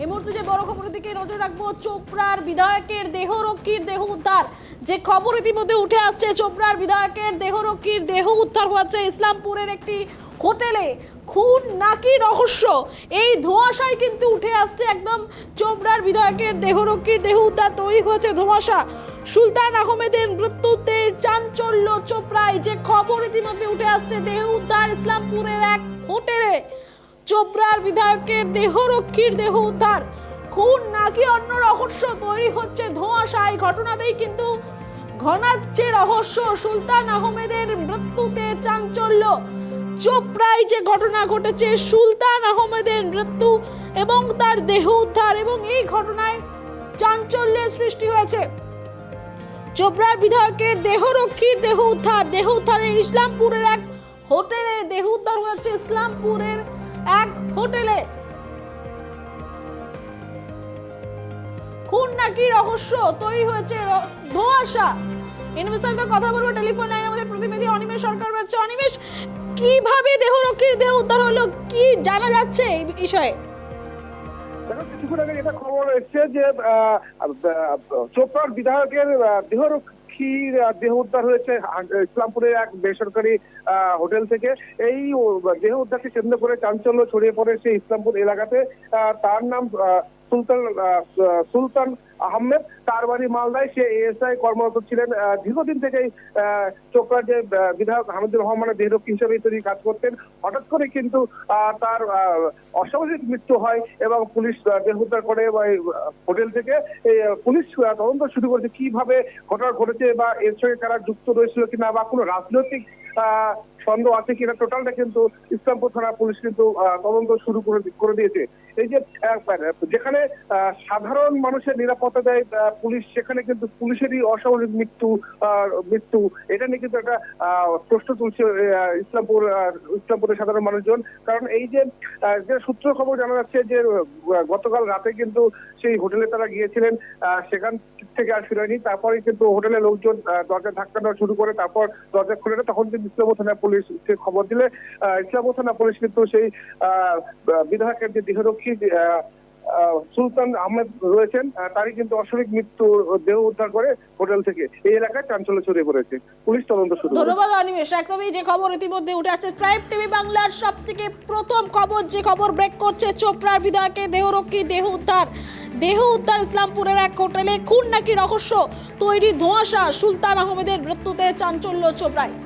এই মুহূর্তে যে বড় খবরের দিকে নজর রাখব, চোপড়ার বিধায়কের দেহরক্ষীর দেহ উদ্ধার। যে খবর ইতিমধ্যে উঠে আসছে, চোপড়ার বিধায়কের দেহরক্ষীর দেহ উদ্ধার হচ্ছে ইসলামপুরের একটি হোটেলে। খুন নাকি রহস্য? এই ধোঁয়াশায় কিন্তু উঠে আসছে একদম চোপড়ার বিধায়কের দেহরক্ষীর দেহ উদ্ধার তৈরি হয়েছে ধোঁয়াশা। সুলতান আহমেদের মৃত্যুতে চাঞ্চল্য চোপড়ায়। যে খবর ইতিমধ্যে উঠে আসছে, দেহ উদ্ধার ইসলামপুরের এক হোটেলে। চোপড়ার বিধায়কের দেহরক্ষীর দেহ উদ্ধার। খুন নাকি অন্য রহস্য? তৈরি হচ্ছে ধোঁয়াশা এই ঘটনাতেই কিন্তু ঘনাচ্ছে রহস্য। সুলতান আহমেদের মৃত্যুতে চাঞ্চল্য। চোপড়ায় যে ঘটনা ঘটেছে, সুলতান আহমেদের মৃত্যু এবং তার দেহ উদ্ধার এবং এই ঘটনায় চাঞ্চল্যের সৃষ্টি হয়েছে। চোপড়ার বিধায়কের দেহরক্ষীর দেহ উদ্ধার। দেহ উদ্ধারে ইসলামপুরের এক হোটেলে দেহ উদ্ধার হয়েছে। ইসলামপুরের এক হোটেলে খুন নাকি রহস্য? তৈরি হয়েছে ধোঁয়াশা। এর কথা বলব টেলিফোন লাইনে আমাদের প্রতিনিধি অনিমেষ সরকার রয়েছে। অনিমেষ কীভাবে দেহরক্ষীর দেহ উদ্ধার হলো? কি জানা যাচ্ছে এই বিষয়ে? কিছুক্ষণ আগে যেটা খবর এসছে যে চোপড়ার বিধায়কের আহ, দেহরক্ষীর দেহ উদ্ধার হয়েছে ইসলামপুরের এক বেসরকারি হোটেল থেকে। এই দেহ উদ্ধারকে কেন্দ্র করে চাঞ্চল্য ছড়িয়ে পড়ে সেই ইসলামপুর এলাকাতে। তার নাম সুলতান সুলতান আহমেদ তার বাড়ি মালদায় সে এএসআই কর্মরত ছিলেন। দীর্ঘদিন থেকেই চোপড়ার যে বিধায়ক হামিদুর রহমানের দেহরক্ষী হিসেবে তিনি কাজ করতেন। হঠাৎ করে কিন্তু তার অস্বাভাবিক মৃত্যু হয় এবং পুলিশ দেহ উদ্ধার করে হোটেল থেকে পুলিশ তদন্ত শুরু করেছে। কীভাবে ঘটনা ঘটেছে বা এর সঙ্গে কারা যুক্ত রয়েছিল কিনা বা কোনো রাজনৈতিক সন্দেহ আছে কিনা টোটালটা কিন্তু ইসলামপুর থানা পুলিশ কিন্তু তদন্ত শুরু করে করে দিয়েছে। এই যে যেখানে সাধারণ মানুষের নিরাপত্তা দেয় পুলিশ সেখানে কিন্তু পুলিশেরই অস্বাভাবিক মৃত্যু মৃত্যু। এটা নিয়ে কিন্তু একটা প্রশ্ন তুলছে ইসলামপুর ইসলামপুরের সাধারণ মানুষজন। কারণ এই যে সূত্র খবর জানা যাচ্ছে যে গতকাল রাতে কিন্তু সেই হোটেলে তারা গিয়েছিলেন সেখান থেকে আর ফিরেনি। তারপরে কিন্তু হোটেলের লোকজন আহ, ধাক্কা দেওয়া শুরু করে তারপর দরজা খুলে তখন কিন্তু ইসলামপুর থানা পুলিশ সে খবর দিলে আহ, ইসলামপুর থানা পুলিশ কিন্তু সেই বিধায়কের যে দেহরক্ষী সুলতান আহমেদ রয়েছেন তারই কিন্তু অস্বাভাবিক মৃত্যু দেহ উদ্ধার করে হোটেল থেকে এই এলাকায় চাঞ্চল্য ছড়িয়ে পড়েছে। পুলিশ তদন্ত শুরু ধন্যবাদ অনিমেষ একদমই যে খবর ইতিমধ্যে উঠে আসছে। প্রাইম টিভি বাংলার সব থেকে প্রথম খবর যে খবর ব্রেক করছে চোপড়ার বিধায়কের দেহরক্ষী দেহ উদ্ধার। দেহ উদ্ধার ইসলামপুরের এক হোটেলে খুন নাকি রহস্য? তৈরি ধোঁয়াশা সুলতান আহমেদের মৃত্যুতে চাঞ্চল্য চোপড়ায়।